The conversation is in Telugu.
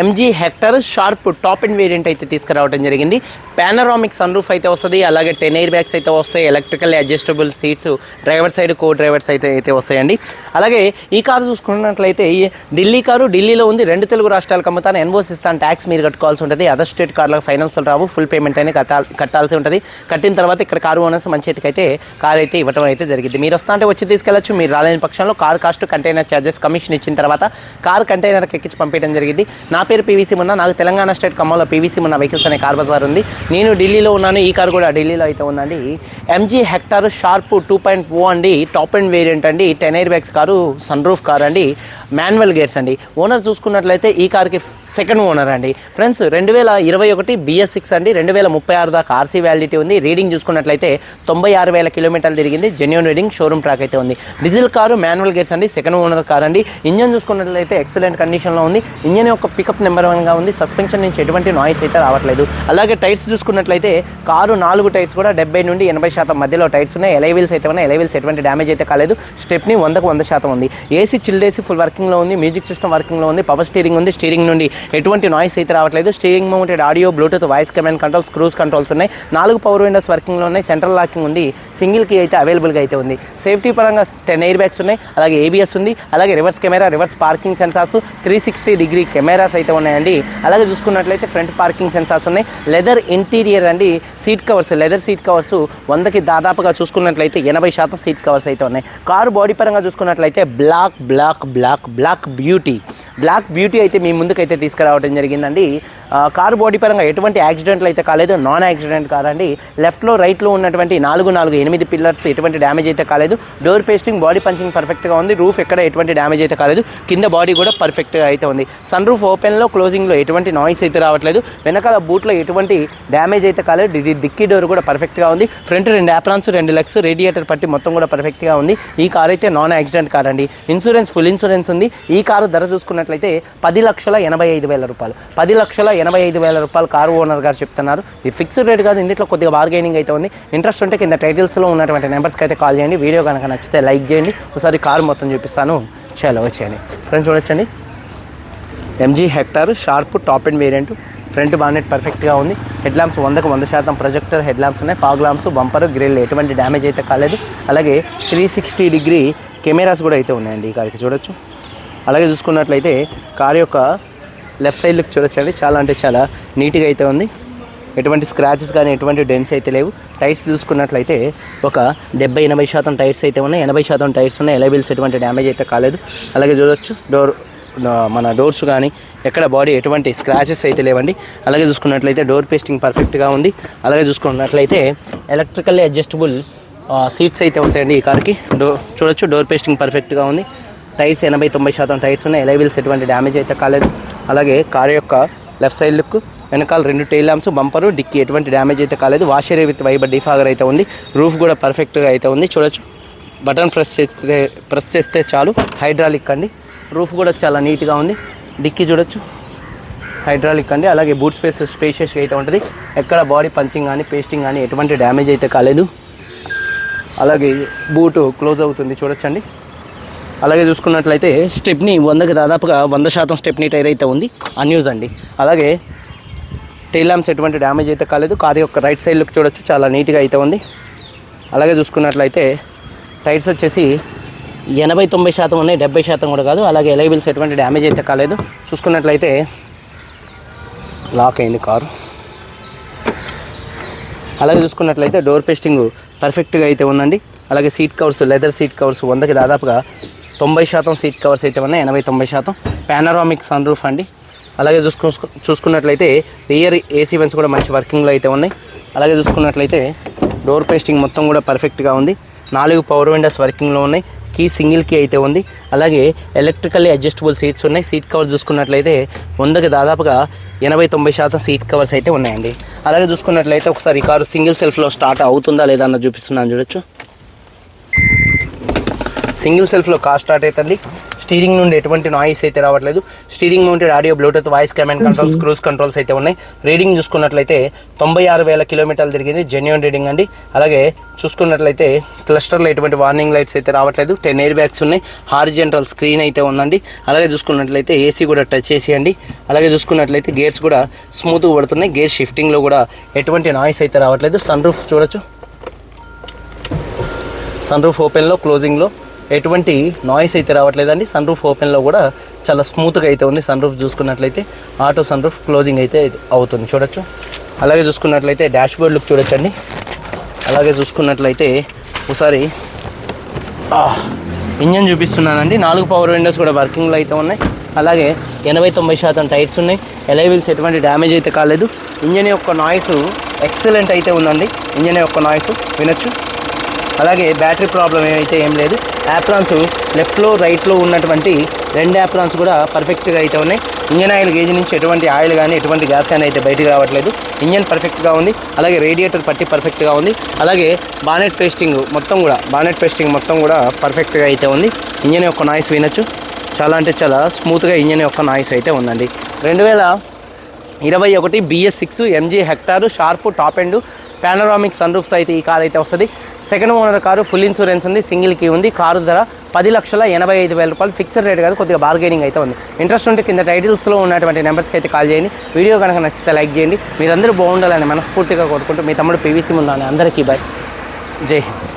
MG Hector sharp top end variant అయితే తీసుకురావడం జరిగింది. పానరామిక్ సన్ రూఫ్ అయితే వస్తుంది అలాగే టెన్ ఎయిర్ బ్యాగ్స్ అయితే వస్తాయి electrical adjustable seats driver side co driver side అయితే వస్తాయండి. అలాగే ఈ కారు చూసుకున్నట్లయితే ఈ ఢిల్లీ కారు ఢిల్లీలో ఉంది రెండు తెలుగు రాష్ట్రాలకు అమ్ముతాను ఎన్వోస్ ఇస్తాను ట్యాక్స్ మీరు కట్టుకోవాల్సి ఉంటుంది అదర్ స్టేట్ కార్లకు ఫైనాన్స్ రావు ఫుల్ పేమెంట్ అయినా కట్టాలి కట్టాల్సి ఉంటుంది. కట్టిన తర్వాత ఇక్కడ కారు ఓనర్స్ మంచి చేతికి అయితే కార్ అయితే ఇవ్వడం అయితే జరిగింది. మీరు వస్తా అంటే వచ్చి తీసుకెళ్ళచ్చు మీరు రాలేని పక్షంలో car cost container charges commission ఇచ్చిన తర్వాత కార్ కంటైనర్కి ఎక్కించి పంపించడం జరిగింది. నా పేరు పీవీసీ మున్నా? నాకు తెలంగాణ స్టేట్ ఖమ్మంలో పీవీసీ మున్న వెహికల్స్ అనే కార్ బజార్ ఉంది. నేను ఢిల్లీలో ఉన్నాను ఈ కార్ కూడా ఢిల్లీలో అయితే ఉందండి. MG Hector sharp two point O అండి. టాప్ అండ్ వేరియంట్ అండి. Ten air bags car sun roof car అండి. మాన్యువల్ గేర్స్ అండి. ఓనర్ చూసుకున్నట్లయితే ఈ కార్కి సెకండ్ ఓనర్ అండి. ఫ్రెండ్స్ రెండు వేల ఇరవై ఒకటి బిఎస్ సిక్స్ అండి. రెండు వేల ముప్పై ఆరు దాకా ఆర్సీ వ్యాలిడిటీ ఉంది. రీడింగ్ చూసుకున్నట్లయితే తొంభై ఆరు వేల కిలోమీటర్లు తిరిగింది. జెన్యున్ రీడింగ్ షోరూమ్ ట్రాక్ అయితే ఉంది. డీజిల్ కారు మాన్యువల్ గేర్స్ అండి. సెకండ్ ఓనర్ కార్ అండి. ఇంజన్ చూసుకున్నట్లయితే ఎక్సలెంట్ కండిషన్లో ఉంది. ఇంజన్ యొక్క పికప్ నెంబర్ వన్గా ఉంది. సస్పెన్షన్ నుంచి ఎటువంటి నాయిస్ అయితే రావట్లేదు. అలాగే టైర్స్ చూసుకున్నట్లయితే కారు నాలుగు టైర్స్ కూడా డెబ్బై నుండి ఎనభై శాతం మధ్యలో టైర్స్ ఉన్నాయి. ఎలైవీల్స్ అయితే ఉన్నాయి. ఎలైవీల్స్ ఎటువంటి డ్యామేజ్ అయితే కాలేదు. స్టెప్ని వందకు వంద శాతం ఉంది. ఏసీ చిల్డ్ ఏసీ ఫుల్ వర్కింగ్లో ఉంది. మ్యూజిక్ సిస్టమ్ వర్కింగ్లో ఉంది. పవర్ స్టీరింగ్ ఉంది. స్టీరింగ్ నుండి ఎటువంటి నాయిస్ అయితే రావట్లేదు. Steering mounted audio bluetooth voice command controls cruise controls ఉన్నాయి. నాలుగు పవర్ విండోస్ వర్కింగ్లో ఉన్నాయి. సెంట్రల్ లాకింగ్ ఉంది. సింగిల్ కీ అయితే అవైలబుల్గా అయితే ఉంది. సేఫ్టీ పరంగా టెన్ ఎయిర్ బ్యాగ్స్ ఉన్నాయి. అలాగే ఏబిఎస్ ఉంది. అలాగే reverse camera reverse parking sensors three sixty degree cameras అయితే ఉన్నాయండి. అలాగే చూసుకున్నట్లయితే ఫ్రంట్ పార్కింగ్ సెన్సార్స్ ఉన్నాయి. లెదర్ ఇంటీరియర్ అండి seat covers leather seat covers వందకి దాదాపుగా చూసుకున్నట్లయితే ఎనభై శాతం సీట్ కవర్స్ అయితే ఉన్నాయి. కారు బాడీ పరంగా చూసుకున్నట్లయితే black black black black beauty. Black beauty అయితే మీ ముందుకైతే తీసుకురావడం జరిగిందండి. కారు బాడీ పరంగా ఎటువంటి యాక్సిడెంట్లు అయితే కాలేదు. నాన్ యాక్సిడెంట్ కార్ అండి లెఫ్ట్లో రైట్లో ఉన్నటువంటి నాలుగు నాలుగు ఎనిమిది పిల్లర్స్ ఎటువంటి డ్యామేజ్ అయితే కాలేదు. డోర్ పేస్టింగ్ బాడీ పంచింగ్ పర్ఫెక్ట్గా ఉంది. రూఫ్ ఎక్కడ ఎటువంటి డ్యామేజ్ అయితే కాలేదు. కింద బాడీ కూడా పర్ఫెక్ట్గా అయితే ఉంది. సన్ రూఫ్ ఓపెన్లో క్లోజింగ్లో ఎటువంటి నాయిస్ అయితే రావట్లేదు. వెనకాల బూట్లో ఎటువంటి డ్యామేజ్ అయితే కాలేదు. డి- డిక్కీ డోర్ కూడా పర్ఫెక్ట్గా ఉంది. ఫ్రంట్ రెండు యాప్రాన్స్ రెండు లక్స్ రేడియేటర్ పట్టి మొత్తం కూడా పర్ఫెక్ట్గా ఉంది. ఈ కార్ అయితే నాన్ యాక్సిడెంట్ కార్ అండి ఇన్సూరెన్స్ ఫుల్ ఇన్సూరెన్స్ ఉంది. ఈ కారు ధర చూసుకున్నట్టు చూసుకున్నట్లయితే పది లక్షల ఎనభై ఐదు వేల రూపాయలు. పది లక్షల ఎనభై ఐదు వేల రూపాయలు కారు ఓనర్ గారు చెప్తున్నారు. ఇది ఫిక్స్డ్ రేట్ కాదు ఇందులో కొద్దిగా బార్గెనింగ్ అయితే ఉంది. ఇంట్రెస్ట్ ఉంటే కింద టైటిల్స్లో ఉన్నటువంటి నెంబర్స్కి అయితే కాల్ చేయండి. వీడియో కనుక నచ్చితే లైక్ చేయండి. ఒకసారి కారు మొత్తం చూపిస్తాను. చాలా వచ్చేయండి. ఫ్రెండ్స్ చూడొచ్చండి. MG Hector sharp top end variant front bonnet పర్ఫెక్ట్గా ఉంది. హెడ్ ల్యాంప్స్ వందకు వంద శాతం ప్రొజెక్టర్ హెడ్ ల్యాంప్స్ ఉన్నాయి. ఫాగ్ ల్యాంప్స్ బంపర్ గ్రిల్ ఎటువంటి డ్యామేజ్ అయితే కాలేదు. అలాగే త్రీ సిక్స్టీ డిగ్రీ కెమెరాస్ కూడా అయితే ఉన్నాయండి ఈ కార్కి. చూడొచ్చు. అలాగే చూసుకున్నట్లయితే కార్ యొక్క లెఫ్ట్ సైడ్ లుక్ చూడొచ్చండి. చాలా అంటే చాలా నీట్గా అయితే ఉంది. ఎటువంటి స్క్రాచెస్ కానీ ఎటువంటి డెన్స్ అయితే లేవు. టైర్స్ చూసుకున్నట్లయితే ఒక డెబ్బై ఎనభై శాతం టైర్స్ అయితే ఉన్నాయి. ఎనభై శాతం టైర్స్ ఉన్నాయి. ఎలైబిల్స్ ఎటువంటి డ్యామేజ్ అయితే కాలేదు. అలాగే చూడొచ్చు. డోర్ మన డోర్స్ కానీ ఎక్కడ బాడీ ఎటువంటి స్క్రాచెస్ అయితే లేవండి. అలాగే చూసుకున్నట్లయితే డోర్ పేస్టింగ్ పర్ఫెక్ట్గా ఉంది. అలాగే చూసుకున్నట్లయితే ఎలక్ట్రికల్లీ అడ్జస్టబుల్ సీట్స్ అయితే వస్తాయండి ఈ కార్కి డో చూడొచ్చు. డోర్ పేస్టింగ్ పర్ఫెక్ట్గా ఉంది. టైర్స్ ఎనభై తొంభై శాతం టైర్స్ ఉన్నాయి. ఎలైవిల్స్ ఎటువంటి డ్యామేజ్ అయితే కాలేదు. అలాగే కార్ యొక్క లెఫ్ట్ సైడ్ లుక్ వెనకాల రెండు టైల్ ల్యాంప్స్ బంపరు డిక్కీ ఎటువంటి డ్యామేజ్ అయితే కాలేదు. వాషర్ విత్ వైబర్ డిఫాగర్ అయితే ఉంది. రూఫ్ కూడా పర్ఫెక్ట్గా అయితే ఉంది. చూడొచ్చు. బటన్ ప్రెస్ చేస్తే ప్రెస్ చేస్తే చాలు. హైడ్రాలిక్ అండి రూఫ్ కూడా చాలా నీట్గా ఉంది. డిక్కీ చూడొచ్చు. హైడ్రాలిక్ అండి అలాగే బూట్ స్పేస్ స్పేషియస్గా అయితే ఉంటుంది. ఎక్కడ బాడీ పంచింగ్ కానీ పేస్టింగ్ కానీ ఎటువంటి డ్యామేజ్ అయితే కాలేదు. అలాగే బూటు క్లోజ్ అవుతుంది. చూడొచ్చండి. అలాగే చూసుకున్నట్లయితే స్టెప్ని వందకి దాదాపుగా వంద శాతం స్టెప్ని టైర్ అయితే ఉంది. అన్యూజ్ అండి. అలాగే టైల్ ల్యాంప్స్ ఎటువంటి డ్యామేజ్ అయితే కాలేదు. కారు యొక్క రైట్ సైడ్ లుక్ చూడొచ్చు. చాలా నీట్గా అయితే ఉంది. అలాగే చూసుకున్నట్లయితే టైర్స్ వచ్చేసి ఎనభై తొంభై శాతం ఉన్నాయి. డెబ్బై శాతం కూడా కాదు. అలాగే ఎలైబిల్స్ ఎటువంటి డ్యామేజ్ అయితే కాలేదు. చూసుకున్నట్లయితే లాక్ అయింది కారు. అలాగే చూసుకున్నట్లయితే డోర్ పేస్టింగ్ పర్ఫెక్ట్గా అయితే ఉందండి. అలాగే seat covers leather seat covers వందకి దాదాపుగా తొంభై శాతం సీట్ కవర్స్ అయితే ఉన్నాయి ఎనభై తొంభై శాతం. పానరామిక్ సన్ రూఫ్ అండి. అలాగే చూసుకు చూసుకున్నట్లయితే రియర్ ఏసీ వెన్స్ కూడా మంచి వర్కింగ్లో అయితే ఉన్నాయి. అలాగే చూసుకున్నట్లయితే డోర్ పేస్టింగ్ మొత్తం కూడా పర్ఫెక్ట్గా ఉంది. నాలుగు పవర్ విండోస్ వర్కింగ్లో ఉన్నాయి. కీ సింగిల్ కీ అయితే ఉంది. అలాగే ఎలక్ట్రికల్లీ అడ్జస్టబుల్ సీట్స్ ఉన్నాయి. సీట్ కవర్స్ చూసుకున్నట్లయితే వందకి దాదాపుగా ఎనభై తొంభై శాతం సీట్ కవర్స్ అయితే ఉన్నాయండి. అలాగే చూసుకున్నట్లయితే ఒకసారి ఈ కారు సింగిల్ సెల్ఫ్లో స్టార్ట్ అవుతుందా లేదా అన్న చూపిస్తున్నాను చూడొచ్చు. సింగిల్ సెల్ఫ్లో కార్ స్టార్ట్ అవుతుంది స్టీరింగ్ నుండి ఎటువంటి నాయిస్ అయితే రావట్లేదు. స్టీరింగ్ నుండి audio Bluetooth voice command controls cruise controls అయితే ఉన్నాయి. రీడింగ్ చూసుకున్నట్లయితే తొంభై ఆరు వేల కిలోమీటర్లు తిరిగింది జెన్యున్ రీడింగ్ అండి. అలాగే చూసుకున్నట్లయితే క్లస్టర్లో ఎటువంటి వార్నింగ్ లైట్స్ అయితే రావట్లేదు. టెన్ ఎయిర్ బ్యాగ్స్ ఉన్నాయి. హారిజెంటల్ స్క్రీన్ అయితే ఉందండి. అలాగే చూసుకున్నట్లయితే ఏసీ కూడా టచ్ చేసి అండి. అలాగే చూసుకున్నట్లయితే గేర్స్ కూడా స్మూత్గా పడుతున్నాయి. గేర్ షిఫ్టింగ్లో కూడా ఎటువంటి నాయిస్ అయితే రావట్లేదు. సన్ రూఫ్ చూడొచ్చు. సన్ రూఫ్ ఓపెన్లో క్లోజింగ్లో. ఎటువంటి నాయిస్ అయితే రావట్లేదండి. సన్ రూఫ్ ఓపెన్లో కూడా చాలా స్మూత్గా అయితే ఉంది. సన్ రూఫ్ చూసుకున్నట్లయితే ఆటో సన్ రూఫ్ క్లోజింగ్ అయితే అవుతుంది. చూడొచ్చు. అలాగే చూసుకున్నట్లయితే డాష్ బోర్డ్ లుక్ చూడొచ్చండి. అలాగే చూసుకున్నట్లయితే ఒకసారి ఇంజన్ చూపిస్తున్నానండి. నాలుగు పవర్ విండోస్ కూడా వర్కింగ్లో అయితే ఉన్నాయి. అలాగే ఎనభై తొంభై శాతం టైర్స్ ఉన్నాయి. ఎలైవిల్స్ ఎటువంటి డ్యామేజ్ అయితే కాలేదు. ఇంజన్ యొక్క నాయిస్ ఎక్సలెంట్ అయితే ఉందండి. ఇంజన్ యొక్క నాయిస్ వినొచ్చు. అలాగే బ్యాటరీ ప్రాబ్లం ఏమైతే ఏం లేదు. యాప్రాన్స్ లెఫ్ట్లో రైట్లో ఉన్నటువంటి రెండు యాప్రాన్స్ కూడా పర్ఫెక్ట్గా అయితే ఉన్నాయి. ఇంజన్ ఆయిల్ గేజ్ నుంచి ఎటువంటి ఆయిల్ కానీ ఎటువంటి గ్యాస్ కానీ అయితే బయటకు రావట్లేదు. ఇంజన్ పర్ఫెక్ట్గా ఉంది. అలాగే రేడియేటర్ పట్టి పర్ఫెక్ట్గా ఉంది. అలాగే బానెట్ పేస్టింగ్ మొత్తం కూడా బానెట్ పేస్టింగ్ మొత్తం కూడా పర్ఫెక్ట్గా అయితే ఉంది. ఇంజన్ యొక్క నాయిస్ వినొచ్చు. చాలా అంటే చాలా స్మూత్గా ఇంజన్ యొక్క నాయిస్ అయితే ఉందండి. రెండు వేల ఇరవై ఒకటి BS six MG Hector sharp top end panoramic sun రూఫ్తో అయితే ఈ కార్ అయితే వస్తుంది. Second owner car full insurance ఉంది సింగిల్ కీ ఉంది కారు ధర పది లక్షల ఎనభై ఐదు వేల రూపాయలు. ఫిక్స్డ్ రేట్ కాదు కొద్దిగా బార్గెనింగ్ అయితే ఉంది. ఇంట్రెస్ట్ ఉంటే కింద టైటిల్స్లో ఉన్నటువంటి నెంబర్స్కి అయితే కాల్ చేయండి. వీడియో కనుక నచ్చితే లైక్ చేయండి. మీరందరూ బాగుండాలని మనస్ఫూర్తిగా కోరుకుంటూ మీ తమ్ముడు పీవీసీ ముందని అందరికీ బాయ్ జై హింద్.